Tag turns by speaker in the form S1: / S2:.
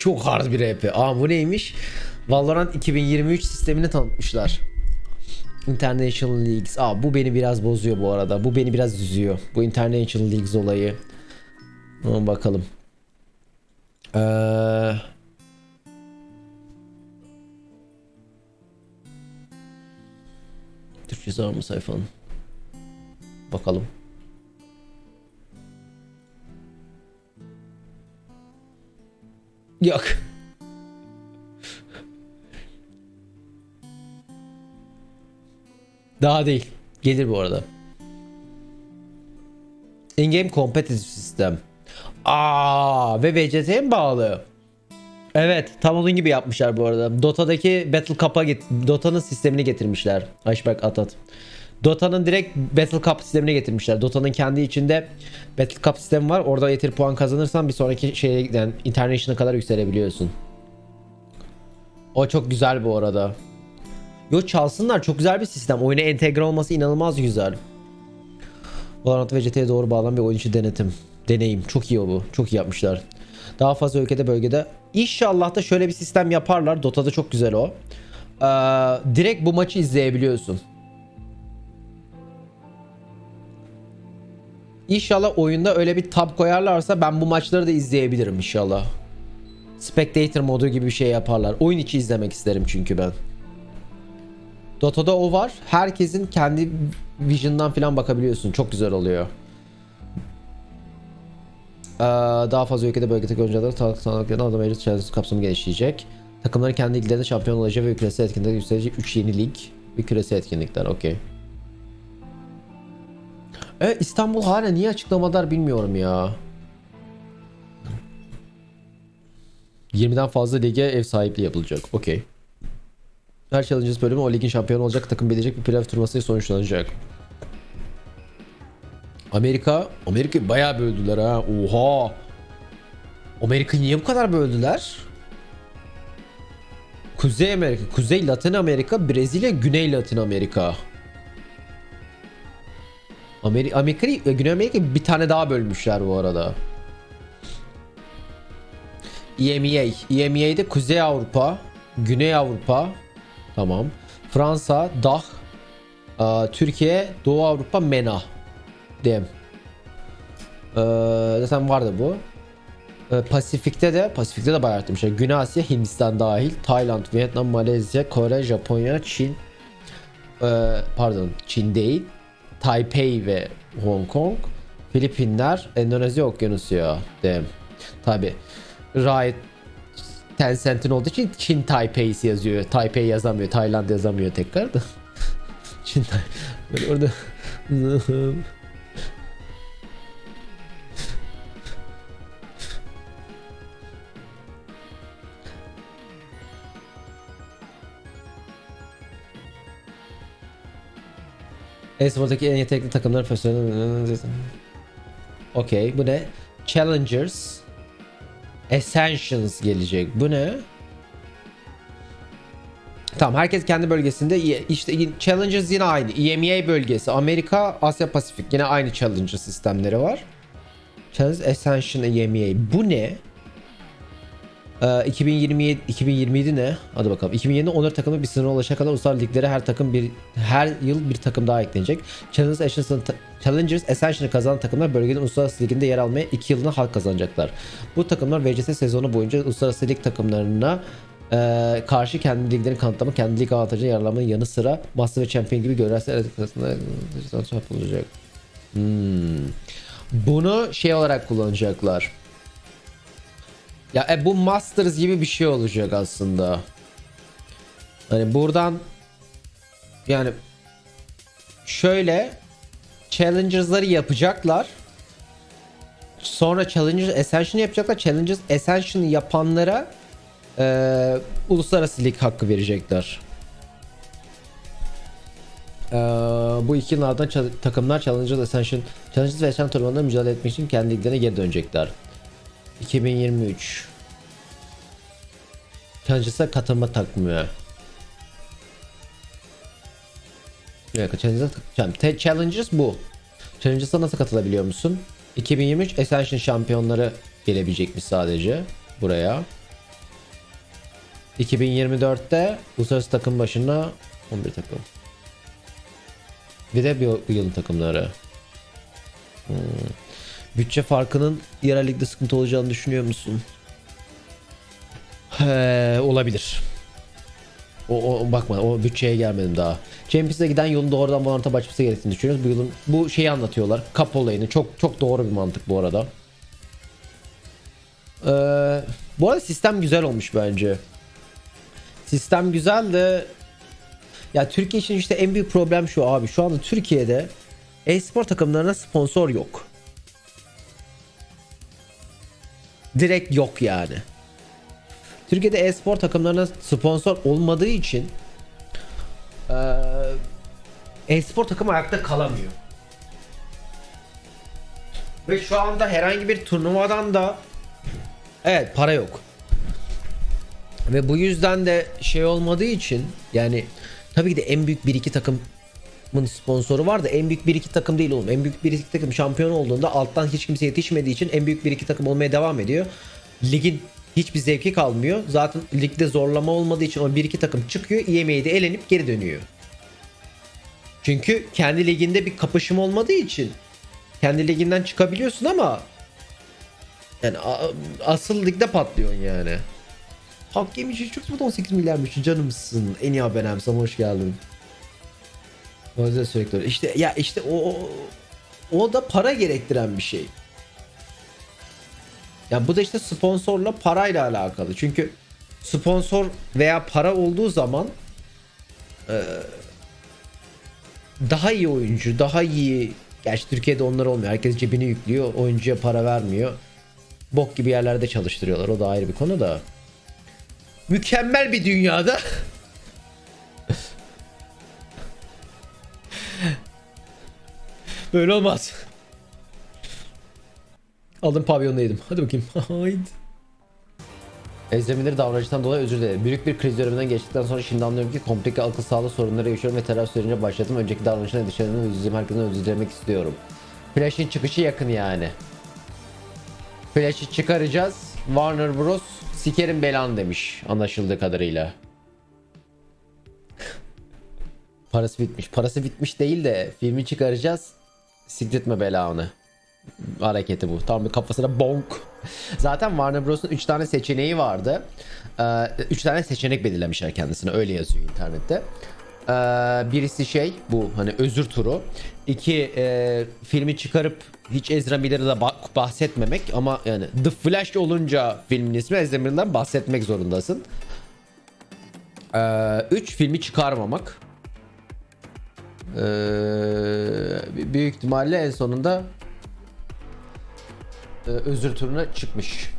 S1: Çok hard bir RP. Aa bu neymiş? Valorant 2023 sistemini tanıtmışlar. International Leagues. Aa bu beni biraz bozuyor bu arada. Bu beni biraz üzüyor. Bu International Leagues olayı. Ama bakalım. Ee... Türkçesi var mı sayfanın? Bakalım. Yok. Daha değil. Gelir bu arada. In-game competitive sistem. Aa ve VCT'ye bağlı? Evet, tam onun gibi yapmışlar bu arada. Dota'daki Battle Cup'a Dota'nın sistemini getirmişler. Iceberg Atat. Dota'nın direkt Battle Cup sistemini getirmişler. Dota'nın kendi içinde Battle Cup sistemi var. Orada yeteri puan kazanırsan bir sonraki şeye yani International'a kadar yükselebiliyorsun. O çok güzel bu arada. Yo çalsınlar çok güzel bir sistem. Oyuna entegre olması inanılmaz güzel. Valorant ve GT'ye doğru bağlanan bir oyun içi denetim. Deneyim. Çok iyi o bu. Çok iyi yapmışlar. Daha fazla ülkede bölgede. İnşallah da şöyle bir sistem yaparlar. Dota'da çok güzel o. Ee, direkt bu maçı izleyebiliyorsun. İnşallah oyunda öyle bir tab koyarlarsa ben bu maçları da izleyebilirim inşallah. Spectator modu gibi bir şey yaparlar. Oyun içi izlemek isterim çünkü ben. Dota'da o var. Herkesin kendi vision'dan falan bakabiliyorsun. Çok güzel oluyor. Ee, daha fazla ülkede bölgedeki oyuncuları tanıklı tanıklarına adam Challenge kapsamı genişleyecek. Takımların kendi liglerinde şampiyon olacak ve küresel etkinlikler yükselecek 3 yeni lig ve küresel etkinlikler. Okey. Evet İstanbul hala niye açıklamadılar bilmiyorum ya. 20'den fazla lige ev sahipliği yapılacak. Okey. Her Challenges bölümü o ligin şampiyonu olacak takım belirleyecek bir playoff turnuvasıyla sonuçlanacak. Amerika, Amerika bayağı böldüler ha. Oha. Amerika niye bu kadar böldüler? Kuzey Amerika, Kuzey Latin Amerika, Brezilya, Güney Latin Amerika. Amerika, Amerika, Güney Amerika bir tane daha bölmüşler bu arada. EMEA. EMEA'de Kuzey Avrupa, Güney Avrupa, tamam. Fransa, DAH, aa, Türkiye, Doğu Avrupa, MENA. Dem. Ee, zaten vardı bu. Ee, Pasifik'te de Pasifik'te de bayağı artmışlar. Güney Asya, Hindistan dahil, Tayland, Vietnam, Malezya, Kore, Japonya, Çin. Ee, pardon, Çin değil. Taipei ve Hong Kong. Filipinler, Endonezya Okyanusu Dem. Tabi. Riot Tencent'in olduğu için Çin Taipei'si yazıyor. Taipei yazamıyor. Tayland yazamıyor tekrar da. Çin Tai- Böyle orada E-sportaki en yetenekli takımlar profesyonel. Okey bu ne? Challengers. Ascensions gelecek. Bu ne? Tamam herkes kendi bölgesinde işte Challengers yine aynı. EMEA bölgesi, Amerika, Asya Pasifik yine aynı Challenger sistemleri var. Challenge Ascension EMEA. Bu ne? Ee, 2027 2027 ne? Hadi bakalım. 2027'de 14 takımı bir sınıra ulaşana kadar uluslararası liglere her takım bir her yıl bir takım daha eklenecek. Challengers Ascension Challengers Ascension'ı kazanan takımlar bölgenin uluslararası liginde yer almaya 2 yılına hak kazanacaklar. Bu takımlar VCS sezonu boyunca uluslararası lig takımlarına e, karşı kendi liglerini kanıtlama, kendi lig avantajına yararlanmanın yanı sıra Master ve Champion gibi göresel arasında yapılacak. Hmm. Bunu şey olarak kullanacaklar. Ya e, bu Masters gibi bir şey olacak aslında. Hani buradan yani şöyle Challengers'ları yapacaklar. Sonra Challengers Ascension'ı yapacaklar. Challengers Ascension yapanlara e, uluslararası lig hakkı verecekler. E, bu iki yıllardan takımlar Challengers Ascension Challengers ve Ascension turnuvalarında mücadele etmek için kendi liglerine geri dönecekler. 2023 Challengers'a katılma takmıyor. Takacağım. Te- Challengers bu. Challengers'a nasıl katılabiliyor musun? 2023 Ascension şampiyonları gelebilecekmiş sadece buraya. 2024'te uluslararası takım başına 11 takım. Bir de bu yılın takımları. Hmm. Bütçe farkının yerel ligde sıkıntı olacağını düşünüyor musun? He, olabilir. O, o bakma o bütçeye gelmedim daha. Champions'a giden yolun doğrudan Valorant'a başlaması gerektiğini düşünüyoruz. Bu yılın bu şeyi anlatıyorlar. Kap olayını. Çok çok doğru bir mantık bu arada. Ee, bu arada sistem güzel olmuş bence. Sistem güzel de ya Türkiye için işte en büyük problem şu abi. Şu anda Türkiye'de e-spor takımlarına sponsor yok. Direkt yok yani. Türkiye'de e-spor takımlarına sponsor olmadığı için e-spor takımı ayakta kalamıyor. Ve şu anda herhangi bir turnuvadan da evet para yok. Ve bu yüzden de şey olmadığı için yani tabii ki de en büyük bir iki takımın sponsoru var da en büyük bir iki takım değil oğlum. En büyük bir iki takım şampiyon olduğunda alttan hiç kimse yetişmediği için en büyük bir iki takım olmaya devam ediyor. Ligin hiçbir zevki kalmıyor. Zaten ligde zorlama olmadığı için o bir iki takım çıkıyor. EMA'de elenip geri dönüyor. Çünkü kendi liginde bir kapışım olmadığı için kendi liginden çıkabiliyorsun ama yani asıl ligde patlıyorsun yani. Hak yemiş çok mu 18 milyarmış canımsın. En iyi abonem sana hoş geldin. Sürekli öyle. İşte ya işte o, o o da para gerektiren bir şey. Ya bu da işte sponsorla parayla alakalı. Çünkü sponsor veya para olduğu zaman eee, daha iyi oyuncu, daha iyi Gerçi Türkiye'de onlar olmuyor. Herkes cebini yüklüyor. Oyuncuya para vermiyor. Bok gibi yerlerde çalıştırıyorlar. O da ayrı bir konu da. Mükemmel bir dünyada Böyle olmaz. Aldım pavyonda yedim. Hadi bakayım. Haydi. Ezreminleri davranıştan dolayı özür dilerim. Büyük bir kriz döneminden geçtikten sonra şimdi anlıyorum ki komplike akıl sağlığı sorunları yaşıyorum ve tedavi sürecine başladım. Önceki davranıştan endişelerimden özür dilerim. Herkesten özür dilemek istiyorum. Flash'in çıkışı yakın yani. Flash'ı çıkaracağız. Warner Bros. Sikerim belan demiş anlaşıldığı kadarıyla. Parası bitmiş. Parası bitmiş değil de filmi çıkaracağız. Sikletme belanı. Hareketi bu. Tam bir kafasına bonk. Zaten Warner Bros'un 3 tane seçeneği vardı. 3 tane seçenek belirlemişler kendisine. Öyle yazıyor internette. Ee, birisi şey bu hani özür turu. İki e, filmi çıkarıp hiç Ezra ba- bahsetmemek ama yani The Flash olunca filmin ismi Ezra Miller'dan bahsetmek zorundasın. Ee, üç filmi çıkarmamak. Ee, büyük ihtimalle en sonunda e, özür turuna çıkmış.